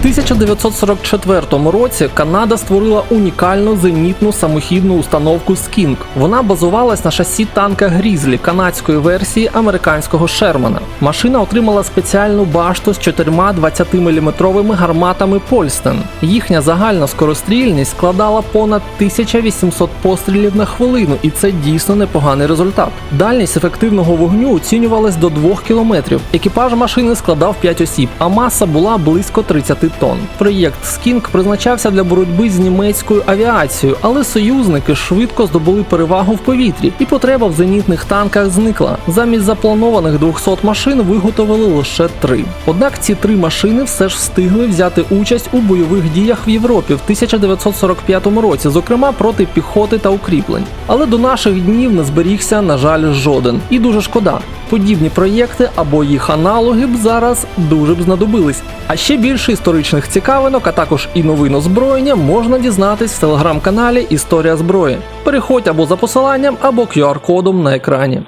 1944 році Канада створила унікальну зенітну самохідну установку Skink. Вона базувалась на шасі танка Грізлі канадської версії американського Шермана. Машина отримала спеціальну башту з чотирма 20-мм гарматами Польстен. Їхня загальна скорострільність складала понад 1800 пострілів на хвилину, і це дійсно непоганий результат. Дальність ефективного вогню оцінювалась до 2 кілометрів. Екіпаж машини складав 5 осіб, а маса була близько 30 тонн. Проєкт Скінк призначався для боротьби з німецькою авіацією, але союзники швидко здобули перевагу в повітрі, і потреба в зенітних танках зникла. Замість запланованих 200 машин виготовили лише три. Однак ці три машини все ж встигли взяти участь у бойових діях в Європі в 1945 році, зокрема проти піхоти та укріплень. Але до наших днів не зберігся, на жаль, жоден. І дуже шкода. Подібні проєкти або їх аналоги б зараз дуже б знадобились. А ще більше історичних цікавинок, а також і новин озброєння можна дізнатись в телеграм-каналі Історія зброї. Переходь або за посиланням, або QR-кодом на екрані.